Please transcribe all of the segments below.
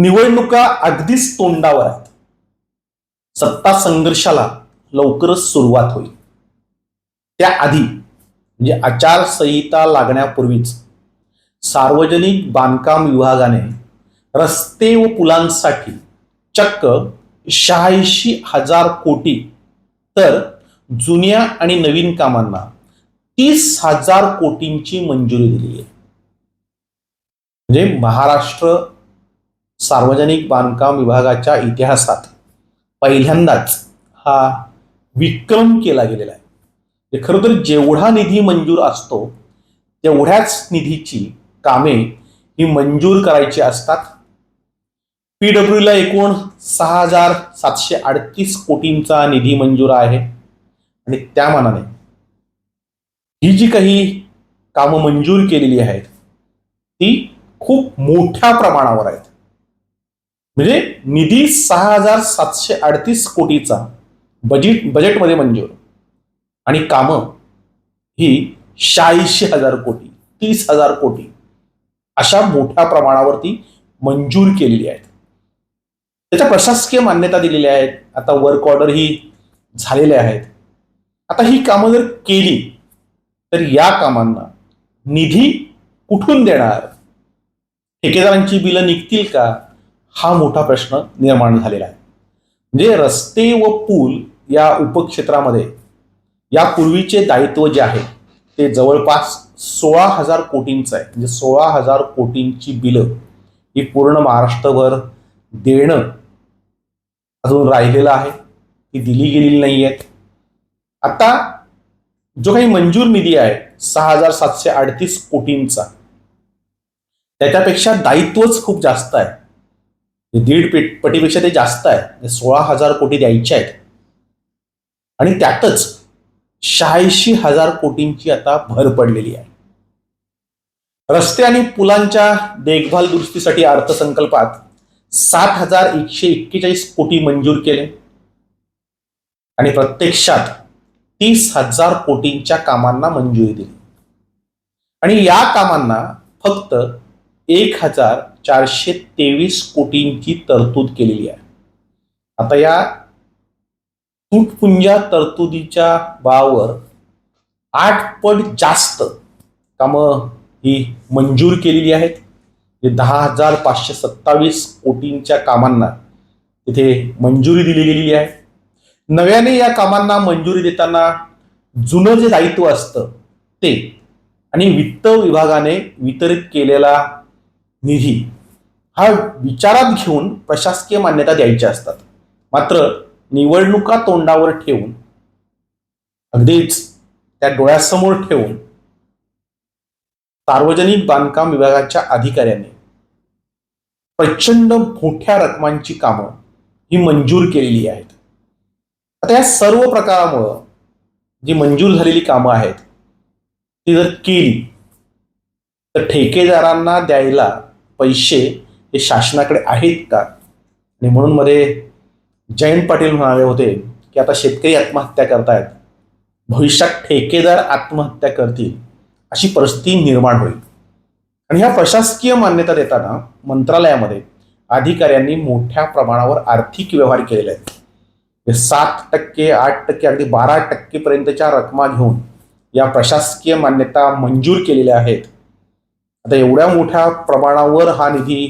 निवडणुका अगदीच तोंडावर आहेत. सत्ता संघर्षाला लवकरच सुरुवात होईल. त्याआधी म्हणजे आचारसंहिता लागण्यापूर्वीच सार्वजनिक बांधकाम विभागाने रस्ते व पुलांसाठी चक्क शहाऐंशी हजार कोटी तर जुन्या आणि नवीन कामांना तीस हजार कोटींची मंजुरी दिली आहे. म्हणजे महाराष्ट्र सार्वजनिक बांधकाम विभागाच्या इतिहासात पहिल्यांदाच हा विक्रम केला गेलेला आहे. म्हणजे खरं तर जेवढा निधी मंजूर असतो तेवढ्याच निधीची कामे ही मंजूर करायची असतात. पी डब्ल्यूला एकूण सहा हजार सातशे अडतीस कोटींचा निधी मंजूर आहे. आणि त्या मानाने ही जी काही कामं मंजूर केलेली आहेत ती खूप मोठ्या प्रमाणावर आहेत. म्हणजे निधी सहा हजार सातशे अडतीस कोटीचा बजेट बजेटमध्ये मंजूर. आणि कामं ही शहाऐंशी हजार कोटी तीस हजार कोटी अशा मोठ्या प्रमाणावरती मंजूर केलेली आहेत. त्याच्या प्रशासकीय मान्यता दिलेल्या आहेत. आता वर्क ऑर्डर ही झालेल्या आहेत. आता ही कामं जर केली तर या कामांना निधी कुठून देणार? ठेकेदारांची बिलं निघतील का? हा मोठा प्रश्न निर्माण झालेला आहे. म्हणजे रस्ते व पूल या उपक्षेत्रामध्ये यापूर्वीचे दायित्व जे आहे ते जवळपास सोळा हजार कोटींचं आहे. म्हणजे सोळा हजार कोटींची बिलं ही पूर्ण महाराष्ट्रभर देणं अजून राहिलेलं आहे. ती दिली गेलेली नाही आहेत. आता जो काही मंजूर निधी आहे सहा हजार सातशे अडतीस कोटींचा त्याच्यापेक्षा दायित्वच खूप जास्त आहे. दीड पेट पटीपेक्षा ते जास्त आहे. म्हणजे सोळा हजार कोटी द्यायचे आहेत. आणि त्यातच शहाऐंशी हजार कोटींची आता भर पडलेली आहे. रस्ते आणि पुलांच्या देखभाल दुरुस्तीसाठी अर्थसंकल्पात सात हजार एकशे एक्केचाळीस कोटी मंजूर केले. आणि प्रत्यक्षात तीस हजार कोटींच्या कामांना मंजुरी दिली. आणि या कामांना फक्त एक हजार चारशे तेवीस कोटींची तरतूद केलेली आहे. आता या तुटपुंजा तरतुदीच्या बावर आठ पट जास्त कामं ही मंजूर केलेली आहेत. जे दहा हजार पाचशे सत्तावीस कोटींच्या कामांना तिथे मंजुरी दिली गेलेली आहे. नव्याने या कामांना मंजुरी देताना जुनं जे दायित्व असतं ते आणि वित्त विभागाने वितरित केलेला निधी हा विचारात घेऊन प्रशासकीय मान्यता द्यायच्या असतात. मात्र निवडणुका तोंडावर ठेवून अगदीच त्या डोळ्यासमोर ठेवून सार्वजनिक बांधकाम विभागाच्या अधिकाऱ्यांनी प्रचंड मोठ्या रकमांची कामं ही मंजूर केलेली आहेत. आता या सर्व प्रकारामुळं जी मंजूर झालेली कामं आहेत ती जर केली तर ठेकेदारांना द्यायला पैसे हे शासनाकडे आहेत का? आणि म्हणून मध्ये जयंत पाटील म्हणाले होते की आता शेतकरी आत्महत्या करतायत. भविष्यात ठेकेदार आत्महत्या करतील. अशी परिस्थिती निर्माण होईल. आणि ह्या प्रशासकीय मान्यता देताना मंत्रालयामध्ये अधिकाऱ्यांनी मोठ्या प्रमाणावर आर्थिक व्यवहार केलेले आहेत. सात टक्के आठ टक्के अगदी बारा टक्केपर्यंतच्या रकमा घेऊन या प्रशासकीय मान्यता मंजूर केलेल्या आहेत. आता एवढ्या मोठ्या प्रमाणावर हा निधी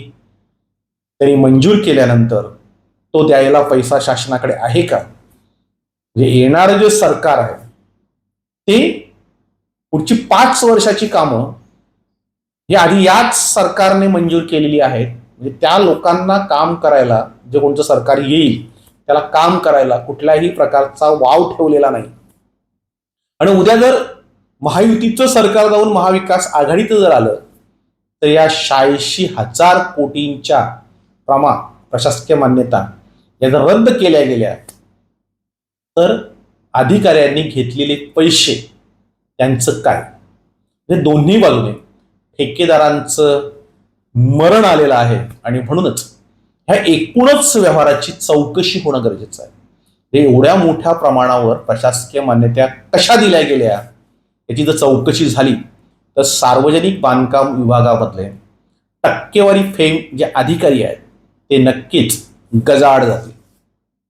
त्यांनी मंजूर केल्यानंतर तो द्यायला पैसा शासनाकडे आहे का? म्हणजे येणारं जे सरकार आहे ते पुढची पाच वर्षाची कामं हे आधी याच सरकारने मंजूर केलेली आहेत. म्हणजे त्या लोकांना काम करायला जे कोणतं सरकार येईल त्याला काम करायला कुठल्याही प्रकारचा वाव ठेवलेला नाही. आणि उद्या जर महायुतीचं सरकार जाऊन महाविकास आघाडीचं जर आलं तर या शहाऐंशी हजार कोटींच्या प्रमा प्रशासकीय मान्यता या जर रद्द केल्या गेल्या तर अधिकाऱ्यांनी घेतलेले पैसे त्यांचं काय? हे दोन्ही बाजूने ठेकेदारांचं मरण आलेलं आहे आणि म्हणूनच ह्या एकूणच व्यवहाराची चौकशी होणं गरजेचं आहे. हे एवढ्या मोठ्या प्रमाणावर प्रशासकीय मान्यता कशा दिल्या गेल्या याची जर चौकशी झाली तर सार्वजनिक बांधकाम विभागामधले टक्केवारी फेम जे अधिकारी आहेत ते नक्कीच गजाआड जातील.